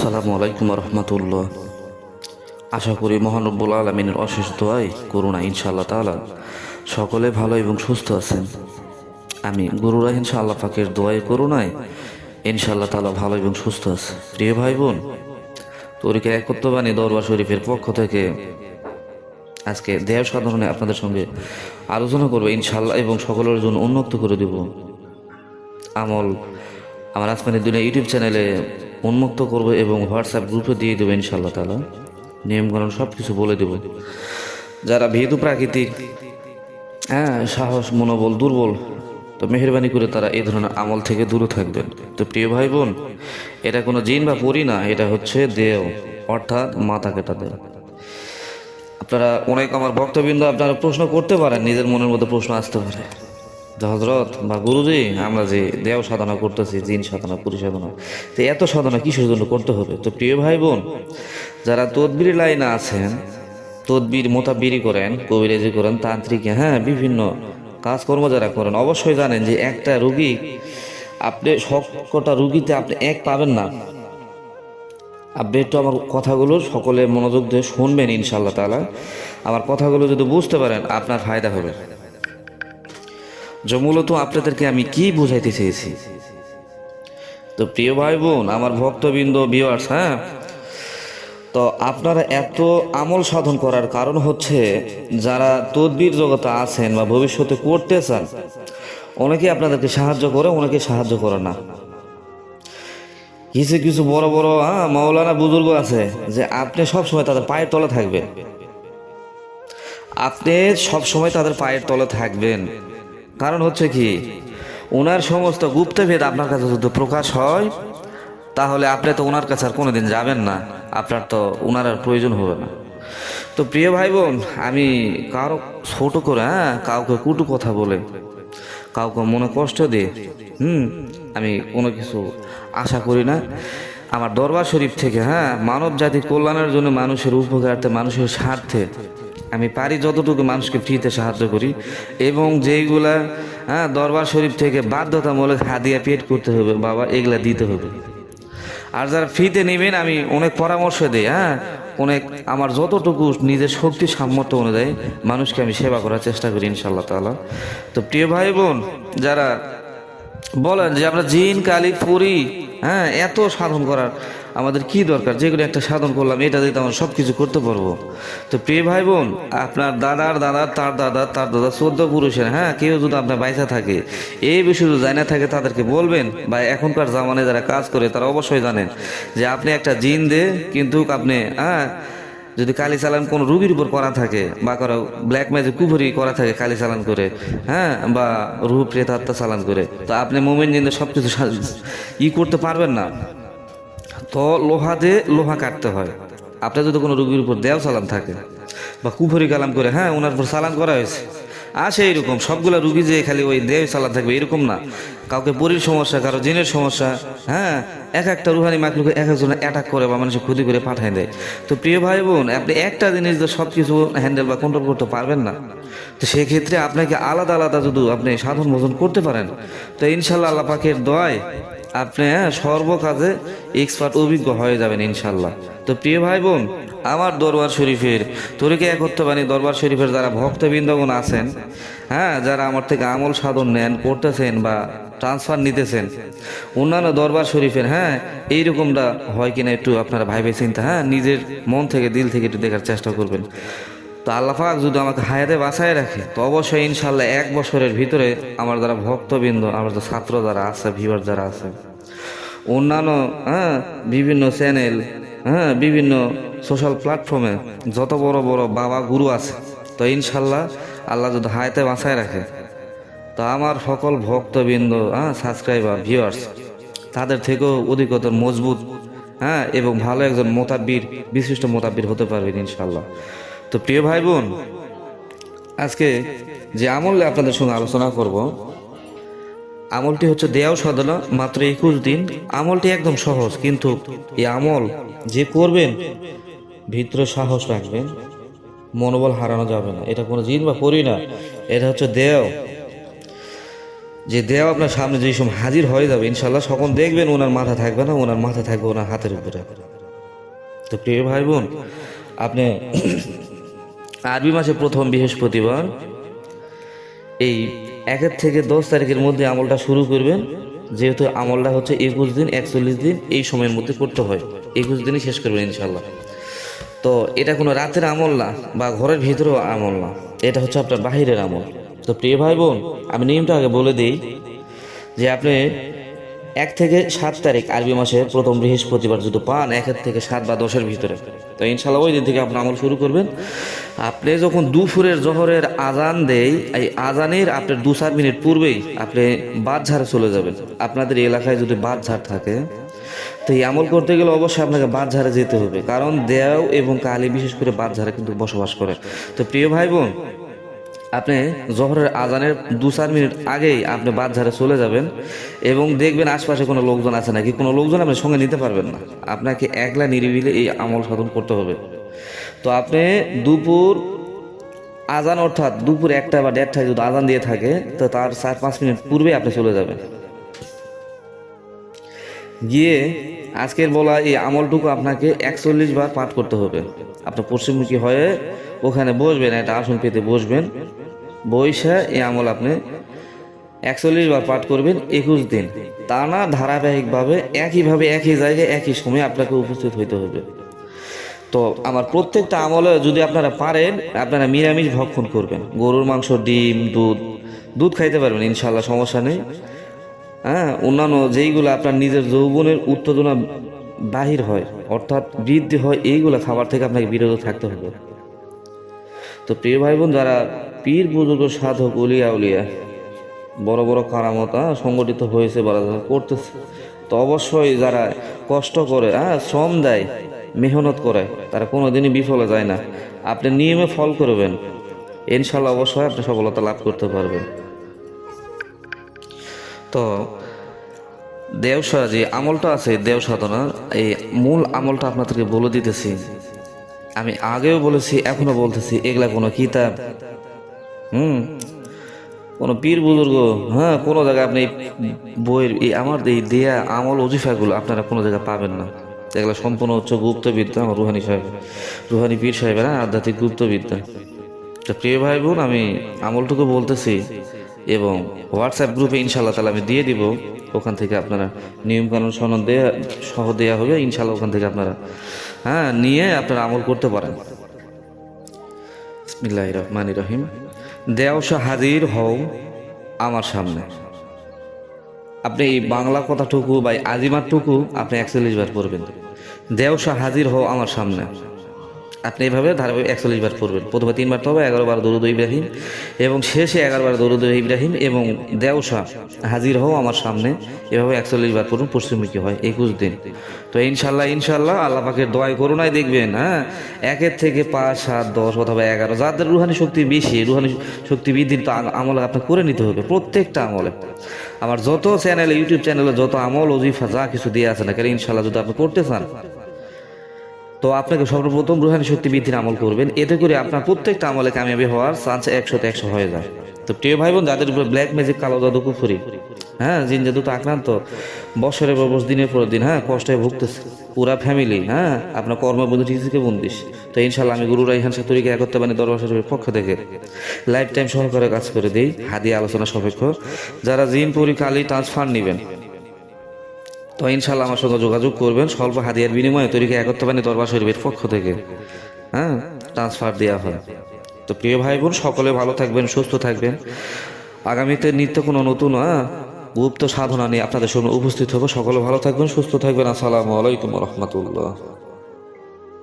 আসসালামু আলাইকুম রহমতুল্লাহ। আশা করি মহানব্বুল আলমিনের অশেষ দোয়াই করুণা ইনশাআল্লাহ তাআলা সকলে ভালো এবং সুস্থ আছেন। আমি গুরুরা ইনশাআল্লাহ পাকের দোয়াই করুণায় ইনশাআল্লাহ তাআলা ভালো এবং সুস্থ আছে। প্রিয় ভাই বোন তরিকা একত্রবাণী দরবার শরীফের পক্ষ থেকে আজকে দেহ সাধারণে আপনাদের সঙ্গে আলোচনা করব ইনশাল্লাহ এবং সকলের জন্য উন্মুক্ত করে দেব। আমল আমার আসমানের দুনিয়া ইউটিউব চ্যানেলে উন্মুক্ত করব এবং হোয়াটসঅ্যাপ গ্রুপে দিয়ে দেবো ইনশাল্লাহ তালা নিয়মকানুন সব কিছু বলে দেব। যারা ভেদু প্রাকৃতিক হ্যাঁ সাহস, মনোবল, দুর্বল, তো মেহরবানি করে তারা এই ধরনের আমল থেকে দূরে থাকবেন। তো প্রিয় ভাই বোন এটা কোনো জিন বা পরি না, এটা হচ্ছে দেও অর্থাৎ মাথা কেটা দেও আপনারা অনেক আমার ভক্তবৃন্দ, আপনারা প্রশ্ন করতে পারেন, নিজের মনের মধ্যে প্রশ্ন আসতে পারে। হজরত বা গুরুজি, আমরা যে দেও সাধনা করতেছি, জিন সাধনা পুরী সাধনা, তো এত সাধনা কিসের জন্য করতে হবে? তো প্রিয় ভাই বোন যারা তদবির লাইনে আছেন, তদবির মোতাবিরি করেন, কবিরাজি করেন, তান্ত্রিকে হ্যাঁ বিভিন্ন কাজকর্ম যারা করেন, অবশ্যই জানেন যে একটা রুগী, আপনি সবকটা রুগীতে আপনি এক পাবেন না। আপনি একটু আমার কথাগুলো সকলে মনোযোগ দিয়ে শুনবেন ইনশাল্লাহ তালা আমার কথাগুলো যদি বুঝতে পারেন, আপনার ফায়দা হবে। যে মূলত আপনাদেরকে আমি কি বুঝাইতে চেয়েছি? তো প্রিয় ভাই বোন আমার ভক্তবৃন্দ ভিউয়ার্স হ্যাঁ? তো আপনারা এত আমল সাধন করার কারণ হচ্ছে যারা তদবির জগতে আছেন বা ভবিষ্যতে করতে চান, অনেকে আপনাদেরকে সাহায্য করে, অনেকে সাহায্য করে না। কিছু কিছু বড় বড় হ্যাঁ মাওলানা বুজুর্গ আছে যে আপনি সব সময় তাদের পায়ের তলে থাকবেন। আপনি সব সময় তাদের পায়ের তলে থাকবেন। কারণ হচ্ছে কি, ওনার সমস্ত গুপ্তভেদ আপনার কাছে যদি প্রকাশ হয়, তাহলে আপনি তো ওনার কাছে আর কোনোদিন যাবেন না। আপনার তো ওনার আর প্রয়োজন হবে না। তো প্রিয় ভাই বোন আমি কারও ছোট করে হ্যাঁ কাউকে কুটু কথা বলে, কাউকে মনে কষ্ট দিয়ে, হুম, আমি কোনো কিছু আশা করি না। আমার দরবার শরীফ থেকে হ্যাঁ মানব জাতি কল্যাণের জন্য মানুষের উপকারার্থে মানুষের স্বার্থে আমি পারি যতটুকু মানুষকে ফ্রিতে সাহায্য করি এবং যেইগুলা হ্যাঁ দরবার শরীফ থেকে বাধ্যতামূলক হাদিয়া পেট করতে হবে, বাবা, এগুলা দিতে হবে। আর যারা ফ্রিতে নেবেন, আমি অনেক পরামর্শ দিই হ্যাঁ অনেক আমার যতটুকু নিজের শক্তি সামর্থ্য অনুযায়ী মানুষকে আমি সেবা করার চেষ্টা করি ইনশাল্লাহ তাআলা। তো প্রিয় ভাই বোন যারা বলেন যে আমরা জিন, কালী, পুরি হ্যাঁ এত সাধন করার আমাদের কি দরকার? যেগুলো একটা সাধন করলাম, এটা দিয়ে তো আমরা সব কিছু করতে পারব। তো প্রিয় ভাই বোন আপনার দাদার দাদার তার দাদা তার দাদা চোদ্দ পুরুষের হ্যাঁ? কেউ যদি আপনার বাইসা থাকে, এই বিষয়ে যদি জানা থাকে, তাদেরকে বলবেন বা এখনকার জামানে যারা কাজ করে, তারা অবশ্যই জানেন যে আপনি একটা জিন দে, কিন্তু আপনি হ্যাঁ? যদি কালি চালান কোনো রুগীর উপর করা থাকে, বা কারও ব্ল্যাক ম্যাজিক কুভরি করা থাকে কালি চালান করে হ্যাঁ? বা রূপ প্রেতাত্মা চালান করে, তো আপনি মোমেন জিন্দে সব কিছু ই করতে পারবেন না। তো লোহা দিয়ে লোহা কাটতে হয়। আপনার যদি কোনো রুগীর উপর দেও সালাম থাকে বা কুফরি কালাম করে হ্যাঁ ওনার উপর সালাম করা হয়েছে। আসে এইরকম সবগুলা রুগী যে খালি ওই দেহ চালান থাকবে, এরকম না। কাউকে পরির সমস্যা, কারও জিনের সমস্যা হ্যাঁ এক একটা রুহানি মাকলুকে এক একজন অ্যাটাক করে বা মানুষের ক্ষতি করে পাঠায় দেয়। তো প্রিয় ভাই বোন আপনি একটা জিনিস তো সব কিছু হ্যান্ডেল বা কন্ট্রোল করতে পারবেন না। তো সেক্ষেত্রে আপনাকে আলাদা আলাদা যদি আপনি সাধন ভোজন করতে পারেন, তো ইনশাল্লাহ আল্লাহ পাকের দোয়ায় আপনি হ্যাঁ সর্বকাজে এক্সপার্ট অভিজ্ঞ হয়ে যাবেন ইনশাল্লাহ তো প্রিয় ভাই বোন আমার দরবার শরীফের তরিকে একত্রবাণী দরবার শরীফের যারা ভক্তবৃন্দগণ আছেন হ্যাঁ যারা আমার থেকে আমল সাধন নেন, করতেছেন বা ট্রান্সফার নিতেছেন, অন্যান্য দরবার শরীফের হ্যাঁ এইরকমটা হয় কিনা একটু আপনারা ভাইবে চিন্তা হ্যাঁ নিজের মন থেকে, দিল থেকে একটু দেখার চেষ্টা করবেন। তো আল্লাহাক যদি আমাকে হায়াতে বাঁচায় রাখে, তো অবশ্যই ইনশাল্লাহ এক বছরের ভিতরে আমার যারা ভক্তবৃন্দ, আমার যে ছাত্র যারা আছে ভিউয়ার যারা আছে, অন্যান্য হ্যাঁ বিভিন্ন চ্যানেল হ্যাঁ বিভিন্ন সোশ্যাল প্ল্যাটফর্মে যত বড় বড় বাবা গুরু আছে, তো ইনশাল্লাহ আল্লাহ যদি হায়াতে বাঁচায় রাখে, তো আমার সকল ভক্তবৃন্দ হ্যাঁ সাবস্ক্রাইবার ভিউয়ার্স তাদের থেকেও অধিকতর মজবুত হ্যাঁ এবং ভালো একজন মোতাব্বির, বিশিষ্ট মোতাব্বির হতে পারবেন ইনশাল্লাহ তো প্রিয় ভাই বোন আজকে যে আমলে আপনাদের সঙ্গে আলোচনা করব, আমলটি হচ্ছে দেয়াও সাধনা মাত্র একুশ দিন। আমলটি একদম সহজ, কিন্তু এই আমল যে করবেন, ভিতরে সাহস রাখবেন, মনোবল হারানো যাবে না। এটা কোনো জিন বা করি না, এটা হচ্ছে দেও। যে দেও আপনার সামনে যেই সময় হাজির হয়ে যাবে ইনশাল্লাহ সকল দেখবেন, ওনার মাথা থাকবে না, ওনার মাথা থাকবে ওনার হাতের উপরে। তো প্রিয় ভাই বোন আপনি আরবি মাসে প্রথম বৃহস্পতিবার। এই একের থেকে দশ তারিখের মধ্যে আমলটা শুরু করবেন। যেহেতু আমলটা হচ্ছে একুশ দিন, একচল্লিশ দিন, এই সময়ের মধ্যে করতে হয়। একুশ দিনই শেষ করবেন ইনশাল্লাহ তো এটা কোনো রাতের আমল না বা ঘরের ভিতরেও আমল না। এটা হচ্ছে আপনার বাহিরের আমল। তো প্রিয় ভাই বোন, আমি নিয়মটা আগে বলে দিই যে আপনি এক থেকে সাত তারিখ আরবি মাসের প্রথম বৃহস্পতিবার যদি পান একের থেকে সাত বা দশের ভিতরে। তো ইনশাল্লাহ ওই দিন থেকে আপনি আমল শুরু করবেন। আপনি যখন দুপুরের জহরের আজান দেই, এই আজানের আপনার দু চার মিনিট পূর্বেই আপনি বাদ ঝাড়ে চলে যাবেন। আপনাদের এলাকায় যদি বাদ ঝাড় থাকে, তো এই আমল করতে গেলে অবশ্যই আপনাকে বাদ ঝাড়ে যেতে হবে। কারণ দেও এবং কালী বিশেষ করে বাদ ঝাড়ে কিন্তু বসবাস করে। তো প্রিয় ভাই বোন আপনি জহরের আজানের দু চার মিনিট আগেই আপনি ঝাড়ে চলে যাবেন এবং দেখবেন আশপাশে কোনো লোকজন আছে নাকি? কোনো লোকজন আপনি সঙ্গে নিতে পারবেন না। আপনাকে একলা নিরিবিলে এই আমল সাধন করতে হবে। তো আপনি দুপুর আজান অর্থাৎ দুপুর একটা বা দেড়টায় যদি আজান দিয়ে থাকে, তো তার চার পাঁচ মিনিট পূর্বে আপনি চলে যাবেন। গিয়ে আজকের বলা এই আমলটুকু আপনাকে একচল্লিশ বার পাঠ করতে হবে। আপনি পশ্চিমমুখী হয়ে ওখানে বসবেন, একটা আসন পেতে বসবেন। বৈশা এই আমল আপনি একচল্লিশ বার পাঠ করবেন একুশ দিন। তা না, ধারাবাহিকভাবে একইভাবে একই জায়গায় একই সময়ে আপনাকে উপস্থিত হইতে হবে। তো আমার প্রত্যেকটা আমলে যদি আপনারা পারেন, আপনারা নিরামিষ ভক্ষণ করবেন। গরুর মাংস, ডিম, দুধ দুধ খাইতে পারবেন ইনশাল্লাহ সমস্যা নেই। হ্যাঁ অন্যান্য যেইগুলো আপনার নিজের যৌবনের উত্তেজনা বাহির হয়, অর্থাৎ বৃদ্ধি হয়, এইগুলো খাবার থেকে আপনাকে বিরত থাকতে হবে। তো প্রিয় ভাই বোন যারা পীর বুজুর্গ, সাধক, উলিয়া উলিয়া। বড় বড় কারামত সংগঠিত হয়েছে বা করতেছে। তো অবশ্যই যারা কষ্ট করে হ্যাঁ শ্রম দেয়, মেহনত করে, তারা কোনোদিনই বিফলে যায় না। আপনি নিয়মে ফল করবেন। ইনশাল্লাহ অবশ্যই আপনি সফলতা লাভ করতে পারবেন। তো দেওসা যে আমলটা আছে দেও সাধনার এই মূল আমলটা আপনাদেরকে বলে দিতেছি। আমি আগেও বলেছি, এখনও বলতেছি, এগুলা কোনো কিতাব হুম। কোনো পীর বুজুর্গ হ্যাঁ কোনো জায়গায় আপনি বইয়ের এই আমার এই দেয়া আমল অজিফাগুলো আপনারা কোনো জায়গায় পাবেন না। এগুলো সম্পূর্ণ হচ্ছে গুপ্তবিদ্যা আমার রুহানি সাহেব। রুহানি পীর সাহেবের হ্যাঁ, আধ্যাত্মিক গুপ্তবিদ্যা। তো প্রিয় ভাই বোন আমি আমলটুকু বলতেছি এবং হোয়াটসঅ্যাপ গ্রুপে ইনশাল্লাহ তাহলে আমি দিয়ে দিব। ওখান থেকে আপনারা নিয়মকানুন সনদ দেয়া সহ দেওয়া হবে ইনশাল্লাহ ওখান থেকে আপনারা হ্যাঁ নিয়ে আপনারা আমল করতে পারেন। বিসমিল্লাহ রহমান রহিম। দেওসা হাজির হও আমার সামনে। আপনি এই বাংলা কথাটুকু বা আজিমারটুকু আপনি একচল্লিশ বার পড়বেন। দেওসা হাজির হও আমার সামনে। আপনি এইভাবে ধারাবাহিক একচল্লিশ বার পড়বেন। প্রথমে তিনবার তো হবে এগারো বার দরুদ ইব্রাহিম, এবং শেষে এগারো বার দরুদ ইব্রাহিম এবং দেওসা হাজির হও আমার সামনে। এভাবে একচল্লিশ বার পড়ুন পশ্চিমমুখী হয় একুশ দিন। তো ইনশাল্লাহ ইনশাল্লাহ আল্লাহ পাকের দোয়াই করুণায় দেখবেন হ্যাঁ? একের থেকে পাঁচ, সাত, দশ অথবা এগারো, যাদের রুহানি শক্তি বেশি, রুহানি শক্তি বৃদ্ধির তো আমল আপনার করে নিতে হবে প্রত্যেকটা আমলে। আমার যত চ্যানেলে ইউটিউব চ্যানেলে যত আমল অজিফা যা কিছু দিয়ে আছে না কেন, ইনশাল্লাহ যদি আপনি করতে চান তো আপনাকে সর্বপ্রথম রুহানি শক্তি বৃদ্ধির আমল করবেন। এতে করে আপনার প্রত্যেকটা আমলে কামিয়াবি হওয়ার চান্স একশোতে একশো হয়ে যায়। তো প্রিয় ভাই বোন যাদের উপরে ব্ল্যাক ম্যাজিক কালো জাদু, কুফুরি হ্যাঁ জিন জাদু তো আক্রান্ত, বছরের পর বছর, দিনের পর দিন হ্যাঁ কষ্টে ভুগতেছে। পুরা ফ্যামিলি হ্যাঁ আপনার কর্মবন্ধু টিসিকে বন্দিস তো ইনশাল্লাহ আমি গুরু রাইহান সাতুরিকে একত্রে বানি দরবার পক্ষ থেকে লাইফ টাইম সহকারে কাজ করে দিই। হাদিয়া আলোচনা সাপেক্ষ। যারা জিন, পরি, কালি ট্রান্সফার নেবেন তো ইনশাল্লাহ আমার সঙ্গে যোগাযোগ করবেন। স্বল্প হাতিয়ার বিনিময়ে তৈরিকে একত্রবাণী দরবার শরীফের পক্ষ থেকে। হ্যাঁ? ট্রান্সফার দেওয়া হয়। তো প্রিয় ভাই বোন সকলে ভালো থাকবেন, সুস্থ থাকবেন। আগামীতে নিত্য কোনো নতুন হ্যাঁ গুপ্ত সাধনা নিয়ে আপনাদের সামনে উপস্থিত হব। সকলে ভালো থাকবেন, সুস্থ থাকবেন। আসসালামু আলাইকুম রহমতুল্লাহ।